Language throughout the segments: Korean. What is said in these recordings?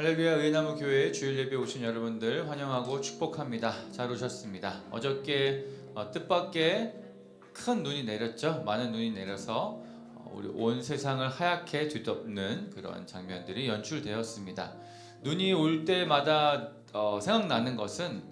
할렐루야 의나무 교회 주일 예배 오신 여러분들 환영하고 축복합니다. 잘 오셨습니다. 어저께 어, 뜻밖의 큰 눈이 내렸죠. 많은 눈이 내려서 어, 우리 온 세상을 하얗게 뒤덮는 그런 장면들이 연출되었습니다. 눈이 올 때마다 어, 생각나는 것은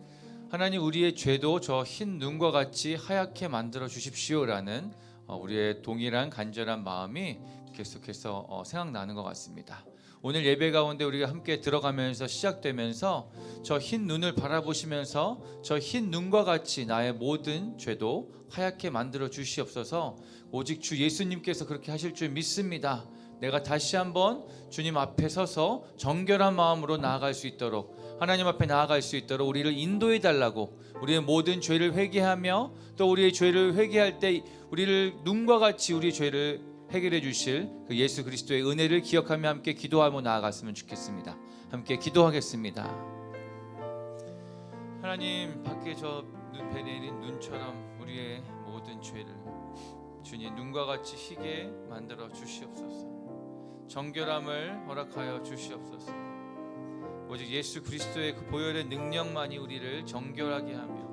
하나님 우리의 죄도 저 흰 눈과 같이 하얗게 만들어 주십시오라는 어, 우리의 동일한 간절한 마음이 계속해서 어, 생각나는 것 같습니다. 오늘 예배 가운데 우리가 함께 들어가면서 시작되면서 저 흰 눈을 바라보시면서 저 흰 눈과 같이 나의 모든 죄도 하얗게 만들어 주시옵소서. 오직 주 예수님께서 그렇게 하실 줄 믿습니다. 내가 다시 한번 주님 앞에 서서 정결한 마음으로 나아갈 수 있도록 하나님 앞에 나아갈 수 있도록 우리를 인도해 달라고 우리의 모든 죄를 회개하며 또 우리의 죄를 회개할 때 우리를 눈과 같이 우리의 죄를 해결해 주실 그 예수 그리스도의 은혜를 기억하며 함께 기도하며 나아갔으면 좋겠습니다. 함께 기도하겠습니다. 하나님 밖에 저배 내린 눈처럼 우리의 모든 죄를 주님 눈과 같이 희게 만들어 주시옵소서. 정결함을 허락하여 주시옵소서. 오직 예수 그리스도의 그 보혈의 능력만이 우리를 정결하게 하며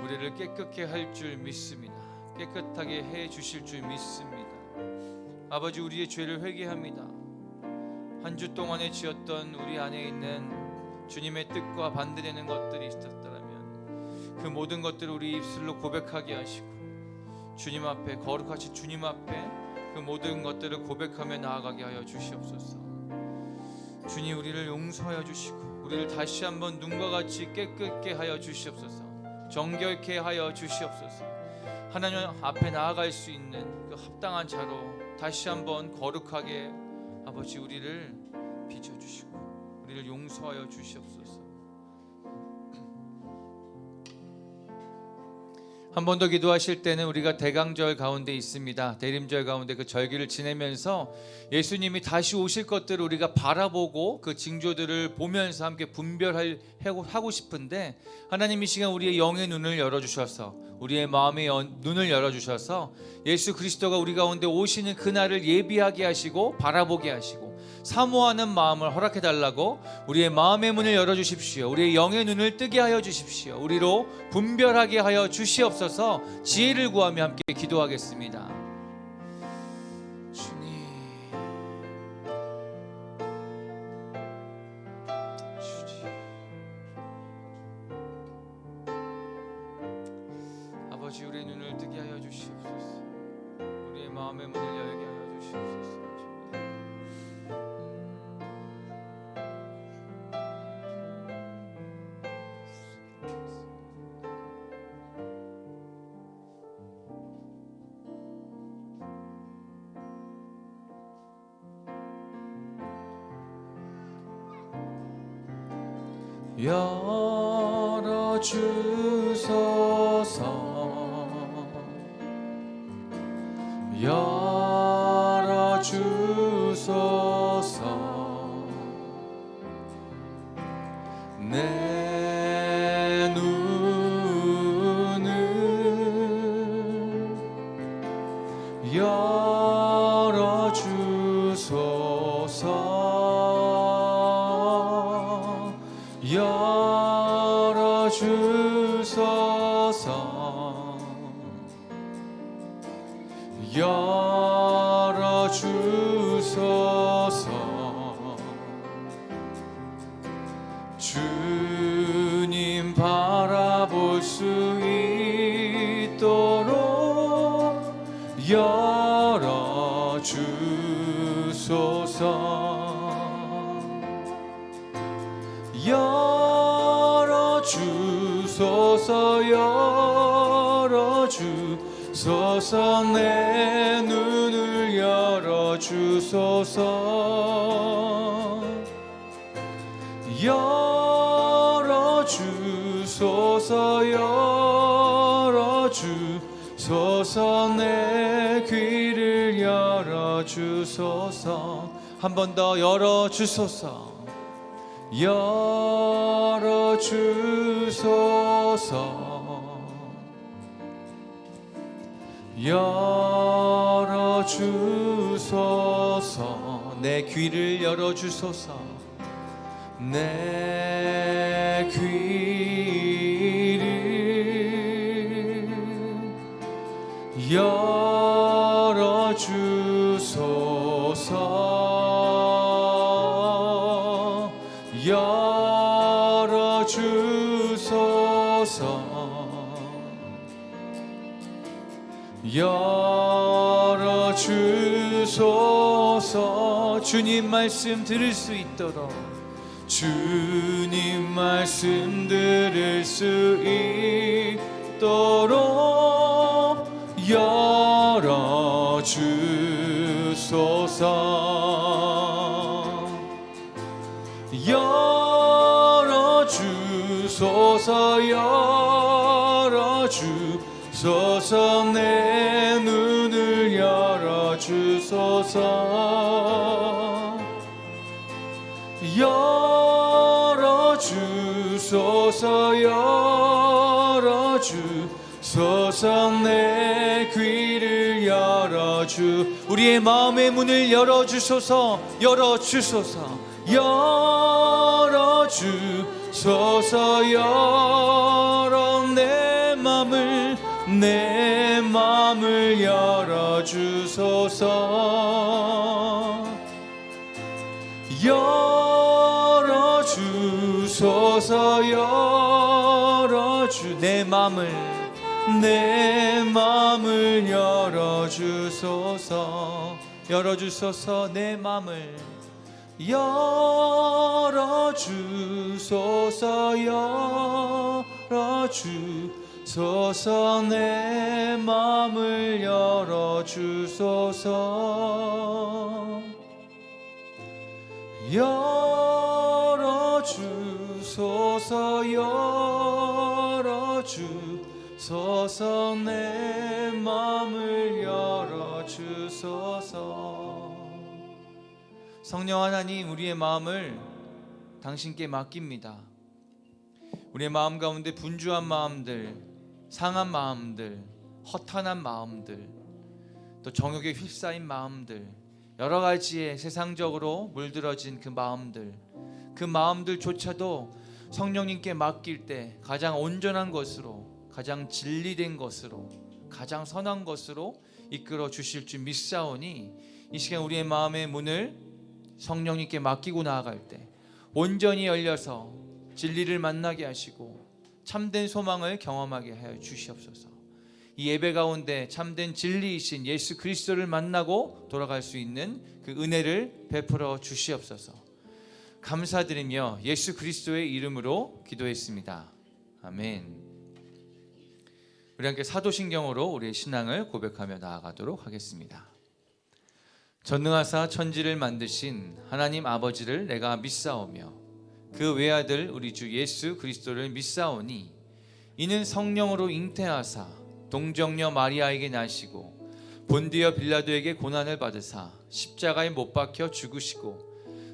우리를 깨끗게 할 줄 믿습니다. 깨끗하게 해 주실 줄 믿습니다. 아버지 우리의 죄를 회개합니다. 한 주 동안에 지었던 우리 안에 있는 주님의 뜻과 반대되는 것들이 있었더라면 그 모든 것들을 우리 입술로 고백하게 하시고 주님 앞에 거룩하신 주님 앞에 그 모든 것들을 고백하며 나아가게 하여 주시옵소서. 주님 우리를 용서하여 주시고 우리를 다시 한번 눈과 같이 깨끗게 하여 주시옵소서. 정결케 하여 주시옵소서. 하나님 앞에 나아갈 수 있는 그 합당한 자로 다시 한번 거룩하게 아버지 우리를 빚어 주시고 우리를 용서하여 주시옵소서. 한 번 더 기도하실 때는 우리가 대강절 가운데 있습니다. 대림절 가운데 그 절기를 지내면서 예수님이 다시 오실 것들을 우리가 바라보고 그 징조들을 보면서 함께 분별할 하고 싶은데 하나님 이 시간 우리의 영의 눈을 열어 주셔서 우리의 마음의 연- 눈을 열어 주셔서 예수 그리스도가 우리 가운데 오시는 그날을 예비하게 하시고 바라보게 하시고 사모하는 마음을 허락해 달라고 우리의 마음의 문을 열어 주십시오. 우리의 영의 눈을 뜨게 하여 주십시오. 우리로 분별하게 하여 주시옵소서. 지혜를 구하며 함께 기도하겠습니다. 아버지 우리의 눈을 뜨게 하여 주시옵소서. 우리의 마음의 문을 열게 하여 주시옵소서. 주님. 열어 주 열어 주소 열어 주소서. 열어 주소서 열어 주소서 내 주소서. 한 번 더 열어 주소서. 열어 주소서. 열어 주소서. 내 귀를 열어 주소서. 내 귀를 열 주님 말씀 들을 수 있도록. 주님 말씀 들을 수 있도록 열어 주소서. 열어 주소서 열어 주소서 내 눈을 열어 주소서 열어 주소서 열어 주소서 내 귀를 열어 주. 우리의 마음의 문을 열어 주소서 열어 주소서 열어 내 맘을 내 맘을 열어 주소서 주소서 열어 주 내 맘을 내 맘을 열어 주소서. 열어 주소서 내 맘을. 열어 주소서 열어 주소서 내 맘을 열어 주소서. 열어 주소서 열어 주소서 내 맘을 열어 주소서. 성령 하나님 우리의 마음을 당신께 맡깁니다. 우리의 마음 가운데 분주한 마음들 상한 마음들 허탄한 마음들 또 정욕에 휩싸인 마음들 여러 가지의 세상적으로 물들어진 그 마음들 그 마음들조차도 성령님께 맡길 때 가장 온전한 것으로 가장 진리된 것으로 가장 선한 것으로 이끌어 주실 줄 믿사오니 이 시간 우리의 마음의 문을 성령님께 맡기고 나아갈 때 온전히 열려서 진리를 만나게 하시고 참된 소망을 경험하게 하여 주시옵소서. 이 예배 가운데 참된 진리이신 예수 그리스도를 만나고 돌아갈 수 있는 그 은혜를 베풀어 주시옵소서. 감사드리며 예수 그리스도의 이름으로 기도했습니다. 아멘. 우리 함께 사도신경으로 우리의 신앙을 고백하며 나아가도록 하겠습니다. 전능하사 천지를 만드신 하나님 아버지를 내가 믿사오며 그 외아들 우리 주 예수 그리스도를 믿사오니 이는 성령으로 잉태하사 동정녀 마리아에게 나시고 본디어 빌라도에게 고난을 받으사 십자가에 못 박혀 죽으시고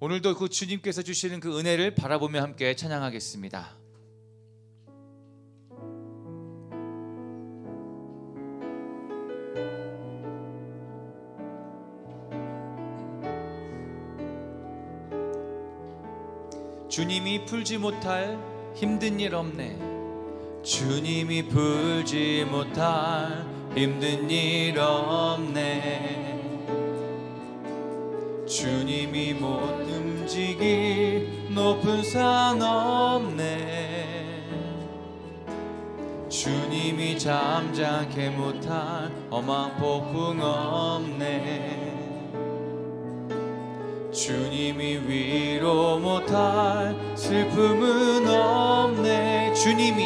오늘도 그 주님께서 주시는 그 은혜를 바라보며 함께 찬양하겠습니다. 주님이 풀지 못할 힘든 일 없네. 주님이 풀지 못할 힘든 일 없네. 주님이 못 움직일 높은 산 없네. 주님이 잠잠케 못할 험한 폭풍 없네. 주님이 위로 못할 슬픔은 없네 주님이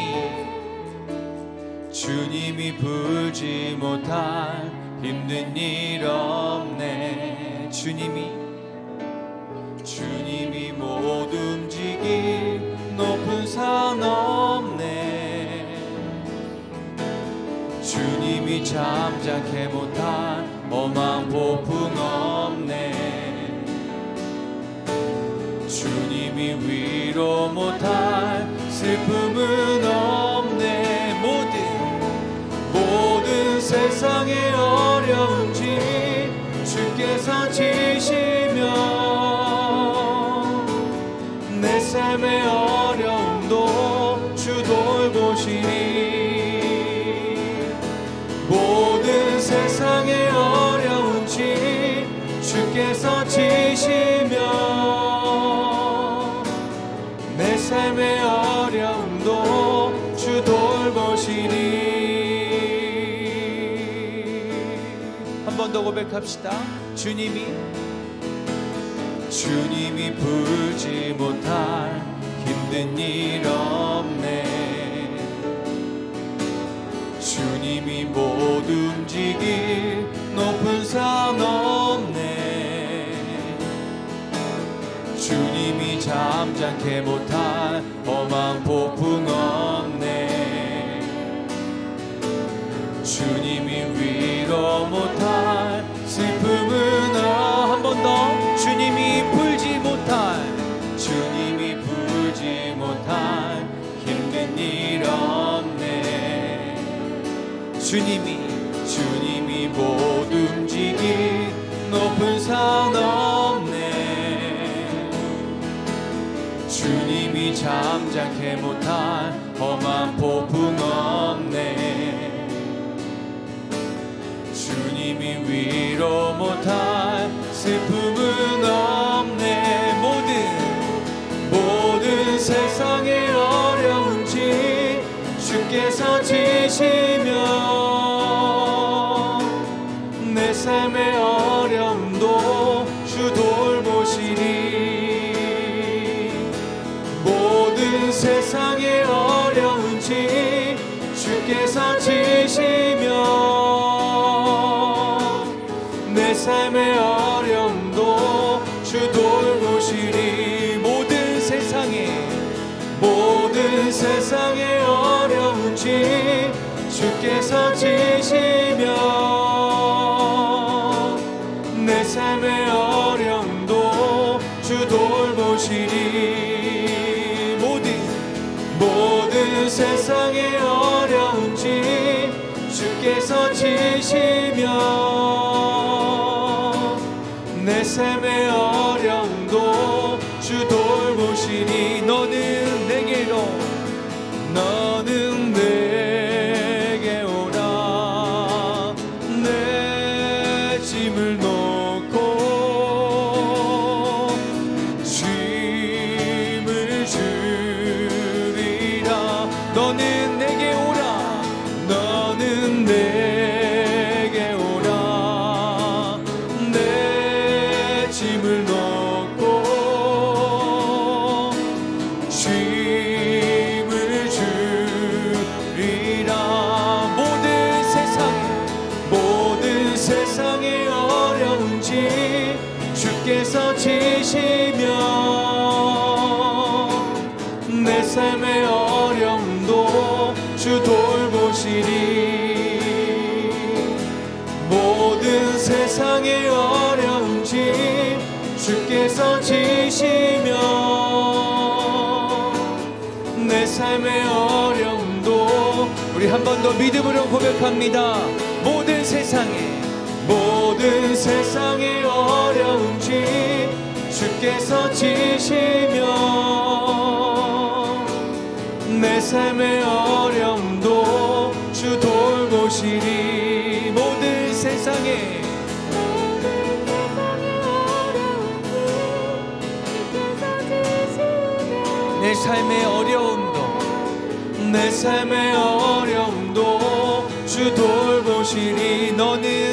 주님이 풀지 못할 힘든 일 없네 주님이 잠잠케 못한 험한 폭풍 없네. 주님이 위로 못할 슬픔은 없네. 모든 모든 세상의 어려운지 주께서 지 고백합시다. 주님이 주님이 풀지 못할 힘든 일 없네. 주님이 못 움직일 높은 산 없네. 주님이 잠잠케 못할 험한 폭풍 없 주님이 주님이 못 움직일 높은 산 없네. 주님이 잠잠케 못할 험한 폭풍 없네. 주님이 위로 못할 슬픔 삶의 어려움도 주 돌보시니 모든 세상에 모든 세상의 어려운지 주께서 지시며 내 삶의 어려움도 주 돌보시니 모든 모든 세상의 어려운지 주께서 지시며 한 번 더 믿음으로 고백합니다. 모든 세상에 모든 세상의 어려운지 주께서 지시며 내 삶의 어려움도 주 돌보시니 모든 세상에 내 삶의 어려움도 내 삶의 어려움도 주 돌보시니 너는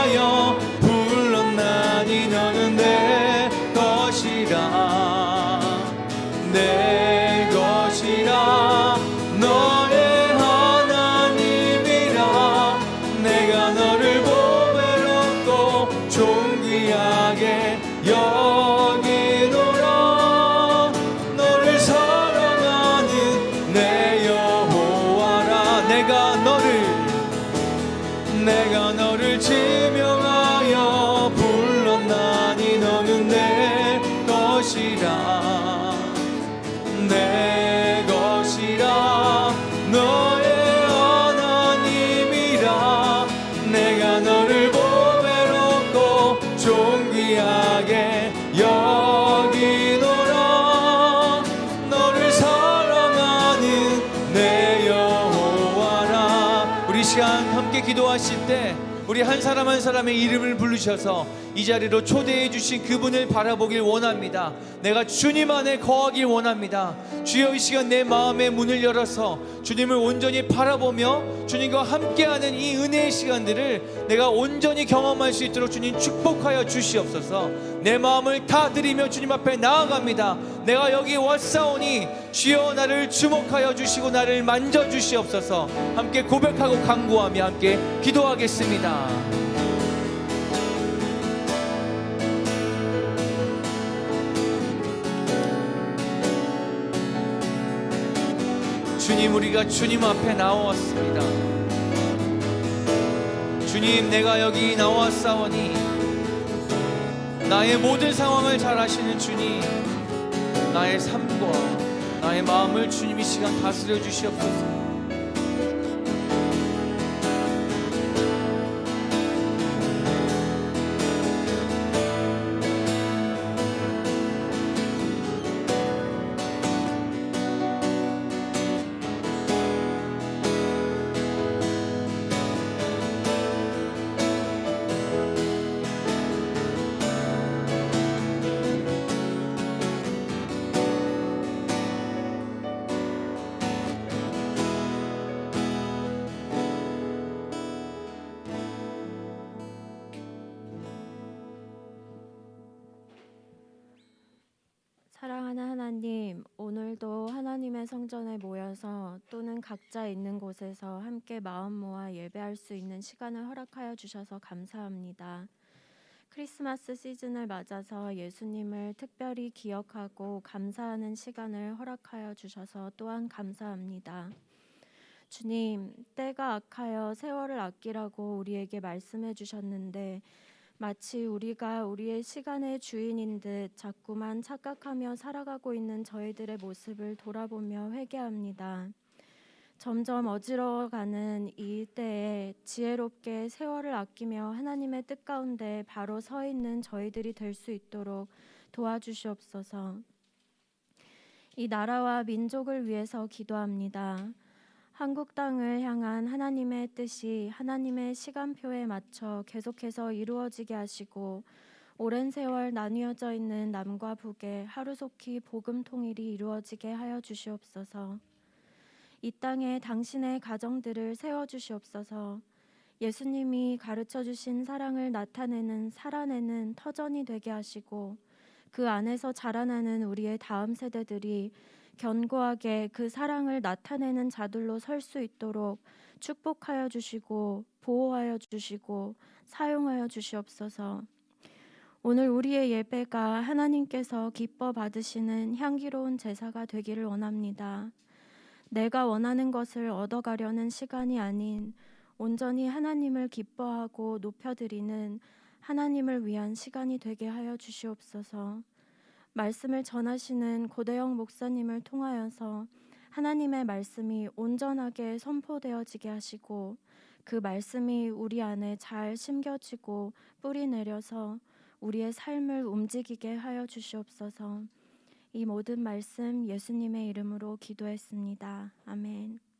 기도하실 때 우리 한 사람 한 사람의 이름을 부르셔서 이 자리로 초대해 주신 그분을 바라보길 원합니다. 내가 주님 안에 거하길 원합니다. 주여 이 시간 내 마음의 문을 열어서 주님을 온전히 바라보며 주님과 함께하는 이 은혜의 시간들을 내가 온전히 경험할 수 있도록 주님 축복하여 주시옵소서. 내 마음을 다 드리며 주님 앞에 나아갑니다. 내가 여기 왔사오니 주여 나를 주목하여 주시고 나를 만져 주시옵소서. 함께 고백하고 간구하며 함께 기도하겠습니다. 주님 우리가 주님 앞에 나왔습니다. 주님 내가 여기 나왔사오니 나의 모든 상황을 잘 아시는 주님 나의 삶과 나의 마음을 주님 이 시간 다스려 주시옵소서. 하나님의 성전에 모여서 또는 각자 있는 곳에서 함께 마음 모아 예배할 수 있는 시간을 허락하여 주셔서 감사합니다. 크리스마스 시즌을 맞아서 예수님을 특별히 기억하고 감사하는 시간을 허락하여 주셔서 또한 감사합니다. 주님, 때가 악하여 세월을 아끼라고 우리에게 말씀해 주셨는데 마치 우리가 우리의 시간의 주인인 듯 자꾸만 착각하며 살아가고 있는 저희들의 모습을 돌아보며 회개합니다. 점점 어지러워가는 이 때에 지혜롭게 세월을 아끼며 하나님의 뜻 가운데 바로 서 있는 저희들이 될 수 있도록 도와주시옵소서. 이 나라와 민족을 위해서 기도합니다. 한국 땅을 향한 하나님의 뜻이 하나님의 시간표에 맞춰 계속해서 이루어지게 하시고 오랜 세월 나뉘어져 있는 남과 북에 하루속히 복음 통일이 이루어지게 하여 주시옵소서. 이 땅에 당신의 가정들을 세워 주시옵소서. 예수님이 가르쳐 주신 사랑을 나타내는 살아내는 터전이 되게 하시고 그 안에서 자라나는 우리의 다음 세대들이 견고하게 그 사랑을 나타내는 자들로 설 수 있도록 축복하여 주시고 보호하여 주시고 사용하여 주시옵소서. 오늘 우리의 예배가 하나님께서 기뻐 받으시는 향기로운 제사가 되기를 원합니다. 내가 원하는 것을 얻어가려는 시간이 아닌 온전히 하나님을 기뻐하고 높여드리는 하나님을 위한 시간이 되게 하여 주시옵소서. 말씀을 전하시는 고대영 목사님을 통하여서 하나님의 말씀이 온전하게 선포되어지게 하시고 그 말씀이 우리 안에 잘 심겨지고 뿌리 내려서 우리의 삶을 움직이게 하여 주시옵소서. 이 모든 말씀 예수님의 이름으로 기도했습니다. 아멘.